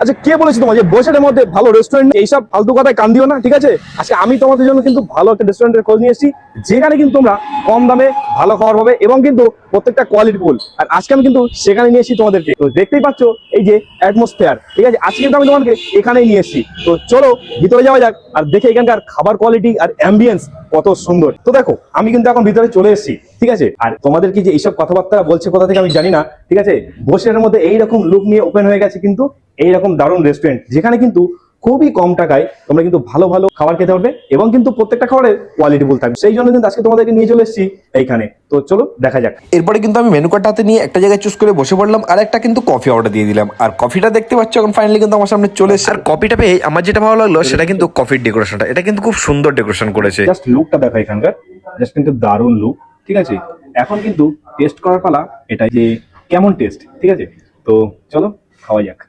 আচ্ছা কে বলেছি তোমার যে বৈশাখের মধ্যে ভালো রেস্টুরেন্ট এইসব ফালতু কথায় কান দিও না, ঠিক আছে? আজকে আমি তোমাদের জন্য কিন্তু ভালো একটা রেস্টুরেন্টের খোঁজ নিয়ে এসেছি, যেখানে কিন্তু তোমরা কম দামে ভালো খাবার পাবে এবং কিন্তু প্রত্যেকটা কোয়ালিটি ফুল আর আজকে আমি কিন্তু সেখানে নিয়ে এসেছি তোমাদেরকে। তো দেখতেই পাচ্ছ এই যে অ্যাটমসফিয়ার ঠিক আছে? আজকে কিন্তু আমি তোমাদেরকে এখানেই নিয়ে এসেছি। তো চলো, ভিতরে যাওয়া যাক আর দেখে এখানকার খাবার কোয়ালিটি আর অ্যাম্বিয়েন্স কত সুন্দর। তো দেখো, আমি কিন্তু এখন ভিতরে চলে এসেছি, ঠিক আছে? আর তোমাদের কি যে এইসব কথাবার্তা বলছে কোথা থেকে আমি জানি না, ঠিক আছে? বসের মধ্যে এইরকম লুক নিয়ে ওপেন হয়ে গেছে কিন্তু এইরকম দারুণ রেস্টুরেন্ট যেখানে কিন্তু খুবই কম টাকায় তোমরা কিন্তু ভালো ভালো খাবার খেতে পারবে এবং কিন্তু প্রত্যেকটা খাবারের কোয়ালিটি ফুল থাকবে। সেই জন্য কিন্তু আজকে তোমাদেরকে নিয়ে চলে এসেছি এইখানে। তো চলো দেখা যাক। এরপরে কিন্তু আমি মেনু কার্ডটা হাতে নিয়ে একটা জায়গায় চুজ করে বসে পড়লাম আর একটা কিন্তু কফি অর্ডার দিয়ে দিলাম। আর কফিটা দেখতে পাচ্ছ এখন ফাইনালি কিন্তু আমার সামনে চলে এসেছে। আর কফিটা পেয়ে আমার যেটা ভালো লাগল সেটা কিন্তু কফির ডেকোরেশনটা এটা কিন্তু খুব সুন্দর ডেকোরেশন করেছে। জাস্ট লুকটা দেখো এখানকার। জাস্ট কিন্তু দারুণ লুক ঠিক আছে? এখন কিন্তু টেস্ট করার পালা এটা যে কেমন টেস্ট ঠিক আছে? তো চলো খাওয়া যাক।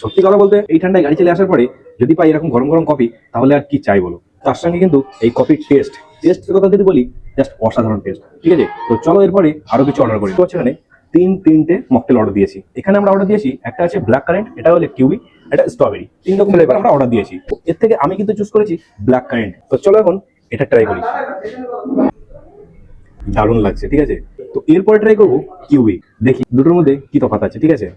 সত্যি কথা বলতে এই ঠান্ডায় গাড়ি চলে আসার পরে যদি পাই এরকম গরম গরম কফি তাহলে আর কি চাই বলো? তার সঙ্গে কিন্তু এই কফির টেস্ট টেস্টের কথা যদি বলি জাস্ট অসাধারণ টেস্ট ঠিক আছে? তো চলো এরপরে আরও কিছু অর্ডার করি। তো হচ্ছে এখানে তিন তিনটে মকটেল অর্ডার দিয়েছি। এখানে আমরা অর্ডার দিয়েছি একটা আছে ব্ল্যাক কারেন্ট এটা হলো কিউবি এটা স্ট্রবেরি তিন রকম ফ্লেভার আমরা অর্ডার দিয়েছি। এর থেকে আমি কিন্তু চুজ করেছি ব্ল্যাক কারেন্ট তো চলো এখন এটা ট্রাই করি। দারুণ লাগছে ঠিক আছে? তো এরপরে ট্রাই করব কিউবি দেখি দুটোর মধ্যে কি তফাৎ আছে ঠিক আছে?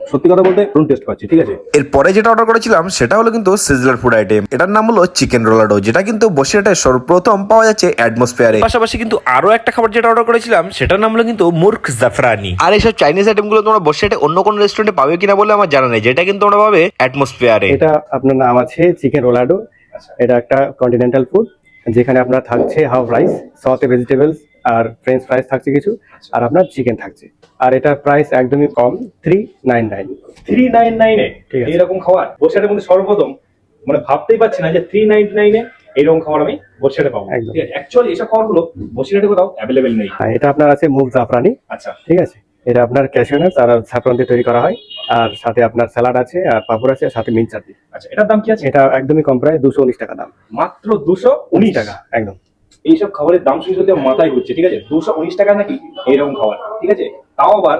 সত্যি কথা বলতে দারুণ টেস্ট পাচ্ছি ঠিক আছে? এরপরে যেটা অর্ডার করেছিলাম সেটা হলো কিন্তু সিজলার ফুড আইটেম এটার নাম হলো চিকেন রোলাডো যেটা কিন্তু বসিরহাটে সর্বপ্রথম পাওয়া যাচ্ছে অ্যাটমসফিয়ারে পাশাপাশি কিন্তু আরও একটা খাবার যেটা অর্ডার করেছিলাম সেটার নাম হলো কিন্তু মুর্খ জাফরানি আর এইসব চাইনিজ আইটেমগুলো তোমরা বসিরহাটে অন্য কোনো রেস্টুরেন্টে পাবে কিনা বলে আমার জানা নেই যেটা কিন্তু তোমরা পাবে অ্যাটমসফিয়ারে এটা আপনার নাম আছে চিকেন রোলাডো এটা একটা কন্টিনেন্টাল ফুড যেখানে আপনার থাকছে হাফ রাইস সতে ভেজিটেবলস আর ফ্রেঞ্চ ফ্রাইস থাকছে কিছু আর আপনার চিকেন থাকছে। আর এটার প্রাইস একদমই কম three nine nine three nine নাইনে ঠিক আছে। এইরকম খাবার? বসিরহাটের মধ্যে সর্বপ্রথম মানে ভাবতেই পারছি না যে থ্রি নাইনটি নাইনে এইরকম খাবার আমি বসিরহাটে পাবো। ঠিক আছে অ্যাকচুয়ালি এইসব খাবারগুলো বসিরহাটে কোথাও অ্যাভেলেবেল নেই। হ্যাঁ এটা আপনার আছে মুগ জাফরানি। আচ্ছা। ঠিক আছে এটা আপনার ক্যাশিউনাস আর স্যাফরন দিয়ে তৈরি করা হয়। আর সাথে আপনার স্যালাড আছে আর পাপড় আছে আর সাথে মিন চাটনি আচ্ছা এটার দাম কি আছে? এটা একদমই কম প্রায় দুশো উনিশ টাকা দাম। মাত্র দুশো উনিশ? টাকা একদম। এইসব খাবারের দাম শুনে সত্যি মাথায় ঘুরছে ঠিক আছে? দুশো উনিশ টাকা নাকি এইরকম খাবার ঠিক আছে? তাও আবার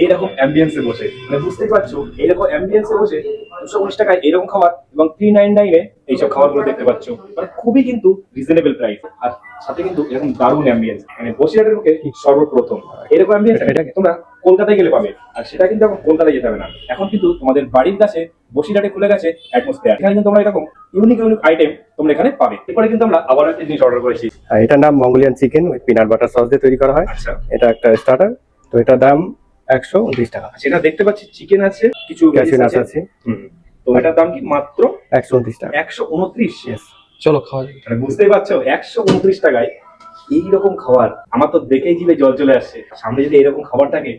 এইরকম অ্যাম্বিয়েন্সে বসে। মানে বুঝতেই পারছ এইরকম অ্যাম্বিয়েন্সে বসে দুশো উনিশ টাকায় এরকম খাবার এবং থ্রি নাইন নাইনে এইসব খাবারগুলো দেখতে পাচ্ছ। মানে খুবই কিন্তু রিজনেবল প্রাইস আর সাথে কিন্তু এরকম দারুণ অ্যাম্বিয়েন্স মানে বসিরহাটের মুখে সর্বপ্রথম। এরকম অ্যাম্বিয়েন্স এটা- তোমরা কলকাতায় গেলে পাবে। আর সেটা কিন্তু এখন কলকাতায় যেতে হবে না। এখন কিন্তু তোমাদের বাড়ির কাছে বসিরহাটে খুলে গেছে অ্যাটমসফিয়ার এখানে কিন্তু তোমরা এরকম ইউনিক ইউনিক আইটেম তোমরা এখানে পাবে। এরপরে কিন্তু আমরা আবার একটা জিনিস অর্ডার করেছি। এটার নাম Mongolian chicken with peanut butter sauce দিয়ে তৈরি করা হয়। আচ্ছা। এটা একটা স্টার্টার তো এটার দাম একশো উনত্রিশ টাকা। সেটা দেখতে পাচ্ছি চিকেন আছে কিছু আছে। হুম। তো এটার দাম কি মাত্র একশো উনত্রিশ টাকা। একশো উনত্রিশ? চলো খাওয়া যাক। মানে বুঝতেই পারছ একশো উনত্রিশ টাকায় এইরকম খাবার আমার তো দেখেই জিভে জল চলে আসছে। সামনে যদি এরকম খাবার থাকে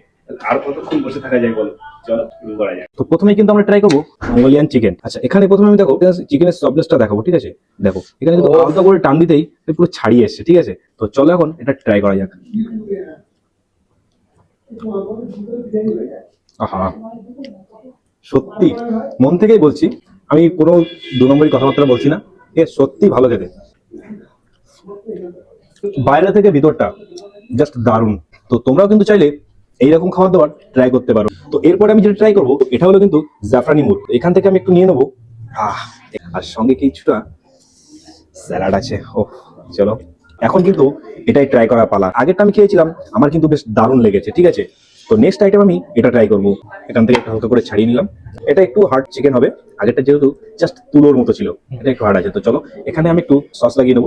আর কতক্ষণ বসে থাকা যায় বলো? চলো শুরু করা যায় তো প্রথমে কিন্তু আমরা ট্রাই করব মঙ্গোলিয়ান চিকেন আচ্ছা এখানে প্রথমে আমি দেখো চিকেনের সফটনেসটা দেখাবো ঠিক আছে? দেখো এখানে কিন্তু আলাদা করে টান দিতেই পুরো ছাড়িয়ে এসছে ঠিক আছে? তো চলো এখন এটা ট্রাই করা যাক। আহা। সত্যি? মন থেকেই বলছি আমি কোনো দু নম্বরই কথাবার্তা বলছি না। এ সত্যি ভালো খেতে। বাইরে থেকে ভিতরটা জাস্ট দারুণ। তো তোমরাও কিন্তু চাইলে এইরকম খাবার দাবার ট্রাই করতে পারো। তো এরপরে আমি যেটা ট্রাই করব, এটা হলো কিন্তু জাফরানি মুড। এখান থেকে আমি একটু নিয়ে নেব। আর সঙ্গে কিছুটা স্যালাড আছে। ও চলো। এখন কিন্তু এটাই ট্রাই করার পালা। আগেরটা আমি খেয়েছিলাম, আমার কিন্তু বেশ দারুণ লেগেছে, ঠিক আছে? তো নেক্সট আইটেম আমি এটা ট্রাই করব। এখান থেকে একটু হালকা করে ছাড়িয়ে নিলাম। এটা একটু হার্ড চিকেন হবে। আগেরটা যেহেতু জাস্ট তুলোর মতো ছিল এটা একটু হার্ড আছে। তো চলো এখানে আমি একটু সস লাগিয়ে নেব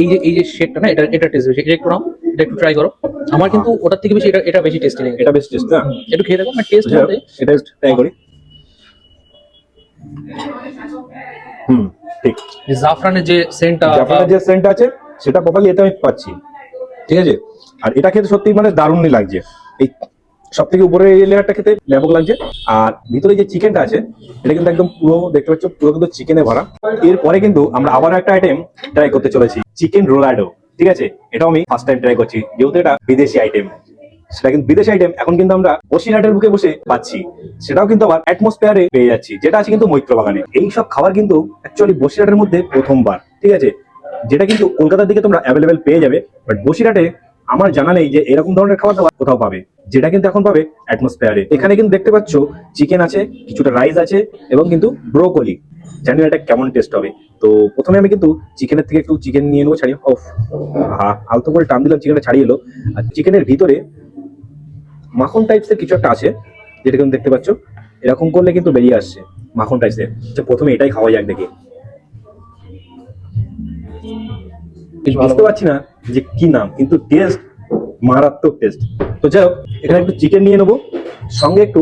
এই যে এই যে শেডটা না এটা এটা টেস্ট বেশি। এটা একটু নাও এটা একটু ট্রাই করো। আমার কিন্তু ওটার থেকে বেশি এটা এটা বেশি টেস্টি লেগেছে এটা বেশ টেস্ট না? একটু খেয়ে দেখো না টেস্ট হবে এটা ট্রাই করি। হুম ঠিক। জাফরানের যে সেন্টটা জাফরানের যে সেন্ট আছে সেটা প্রপারলি এতে আমি পাচ্ছি। ঠিক আছে? আর এটা খেতে সত্যি মানে দারুণই লাগছে। এই সব থেকে উপরে এই লেয়ারটা খেতে ব্যাপক লাগছে। আর ভিতরে যে চিকেনটা আছে, এটা কিন্তু একদম পুরো দেখতে পাচ্ছ, পুরো কিন্তু চিকেনে ভরা। এরপরে কিন্তু আমরা আবার একটা আইটেম ট্রাই করতে চলেছি চিকেন রোলাডো ঠিক আছে? এটাও আমি ফার্স্ট টাইম ট্রাই করছি, যেহেতু এটা বিদেশি আইটেম সেটা কিন্তু বিদেশি আইটেম এখন কিন্তু আমরা বসিরহাটের বুকে বসে পাচ্ছি। সেটাও কিন্তু আবার অ্যাটমসফিয়ারে পেয়ে যাচ্ছি, যেটা আছে কিন্তু মৈত্র বাগানে এই সব খাবার কিন্তু অ্যাকচুয়ালি বসিরহাটের মধ্যে প্রথমবার। ঠিক আছে? যেটা কিন্তু কলকাতার দিকে তোমরা অ্যাভেলেবেল পেয়ে যাবে বাট বসিরহাটে আমার জানা নেই যে এরকম ধরনের খাবার দাবার কোথাও পাবে, যেটা কিন্তু এখন পাবে অ্যাটমসফেয়ারে এখানে কিন্তু দেখতে পাচ্ছ চিকেন আছে, কিছুটা রাইস আছে, এবং কিন্তু ব্রোকলি জানি না এটা কেমন টেস্ট হবে। তো প্রথমে আমি কিন্তু চিকেনের থেকে একটু চিকেন নিয়ে নেব, ছাড়িয়ে ওফ হা আলতো করে টান দিলাম চিকেনটা ছাড়িয়ে এলো। আর চিকেনের ভিতরে মাখন টাইপসের কিছু একটা আছে, যেটা কিন্তু দেখতে পাচ্ছ, এরকম করলে কিন্তু বেরিয়ে আসছে মাখন টাইপসের তো প্রথমে এটাই খাওয়া যাক দেখি। বুঝতে পারছি না যে কি নাম, কিন্তু টেস্ট মারাত্মক টেস্ট তো যাই হোক, এখানে একটু চিকেন নিয়ে নেব, সঙ্গে একটু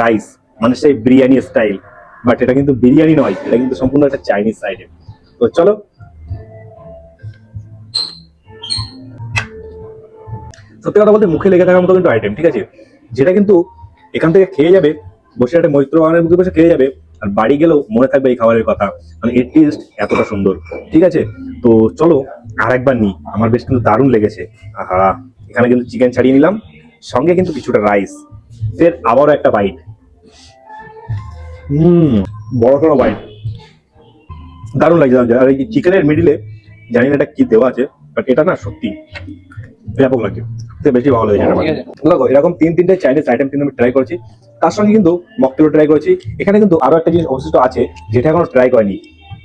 রাইস মানে সেই বিরিয়ানি স্টাইল বাট এটা কিন্তু বিরিয়ানি নয়, এটা কিন্তু সম্পূর্ণ একটা চাইনিজ আইটেম তো চলো। সত্যি কথা বলতে মুখে লেগে থাকার মতো কিন্তু আইটেম ঠিক আছে? যেটা কিন্তু এখান থেকে খেয়ে যাবে, বসে একটা মৈত্র বাগানের মুখে বসে খেয়ে যাবে আর বাড়ি গেলেও মনে থাকবে এই খাবারের কথা। মানে এর টেস্ট এতটা সুন্দর। ঠিক আছে? তো চলো আর একবার নি আমার বেশ কিন্তু দারুণ লেগেছে। আহা, এখানে কিন্তু চিকেন ছাড়িয়ে নিলাম। সঙ্গে কিন্তু কিছুটা রাইস ফের আবারও একটা বাইট হুম, বড় সড়ো বাইট দারুণ লাগছে। আর এই চিকেনের মিডিলে জানি না এটা কি দেওয়া আছে বাট এটা না সত্যি ব্যাপক লাগে। বেশি ভালো লেগেছে আছে। দেখো এরকম তিন তিনটে চাইনিজ আইটেম কিন্তু আমি ট্রাই করেছি। তার সঙ্গে কিন্তু মকটেলও ট্রাই করেছি। এখানে কিন্তু আরও একটা জিনিস অবশিষ্ট আছে যেটা এখনও ট্রাই করেনি।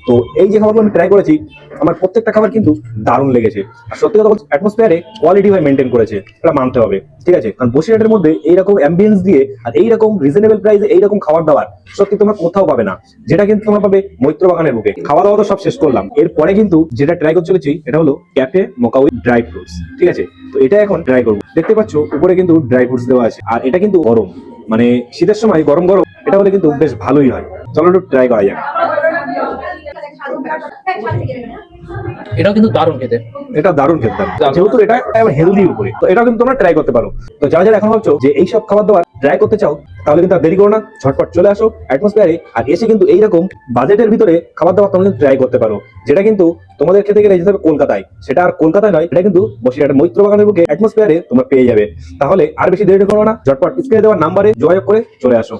তো এই যে খাবারগুলো আমি ট্রাই করেছি, আমার প্রত্যেকটা খাবার কিন্তু দারুণ লেগেছে। আর সত্যি কথা বলছি অ্যাটমসফিয়ারে কোয়ালিটি ভাই মেনটেন করেছে, এটা মানতে হবে, ঠিক আছে? কারণ বসিরহাটের মধ্যে এইরকম অ্যাম্বিয়েন্স দিয়ে আর এইরকম রিজনেবল প্রাইসে এইরকম খাবার দাবার, সত্যি তোমরা কোথাও পাবে না। যেটা কিন্তু তোমরা পাবে মৈত্র বাগানের বুকে। খাওয়া দাওয়া তো সব শেষ করলাম। এরপরে কিন্তু যেটা ট্রাই করতে চলেছি, এটা হলো cafe mocha with dry fruits ঠিক আছে? তো এটা এখন ট্রাই করব। দেখতে পাচ্ছ, উপরে কিন্তু ড্রাই ফ্রুটস দেওয়া আছে। আর এটা কিন্তু গরম। মানে শীতের সময় গরম গরম, এটা হলে কিন্তু বেশ ভালোই হয়। চলো একটু ট্রাই করা যাক। এটাও কিন্তু দারুণ খেতে। এটা দারুণ খেতে। যেহেতু এটা হেলদি উপরে তো এটা কিন্তু তোমরা ট্রাই করতে পারো। তো যারা যারা এখন ভাবছ যে এইসব খাবার দাবার ট্রাই করতে চাও তাহলে কিন্তু আর দেরি করো না ঝটপট চলে আসো অ্যাটমসফিয়ারে আর এসে কিন্তু এইরকম বাজেটের ভিতরে খাবার দাবার তোমরা কিন্তু ট্রাই করতে পারো যেটা কিন্তু তোমাদের খেতে গেলে যেতে হবে কলকাতায়। সেটা আর কলকাতায় নয় এটা কিন্তু বসিরহাটের মৈত্র বাগানের বুকে অ্যাটমসফিয়ারে তোমরা পেয়ে যাবে। তাহলে আর বেশি দেরি করো না ঝটপট স্ক্রিনে দেওয়ার নাম্বারে যোগাযোগ করে চলে আসো।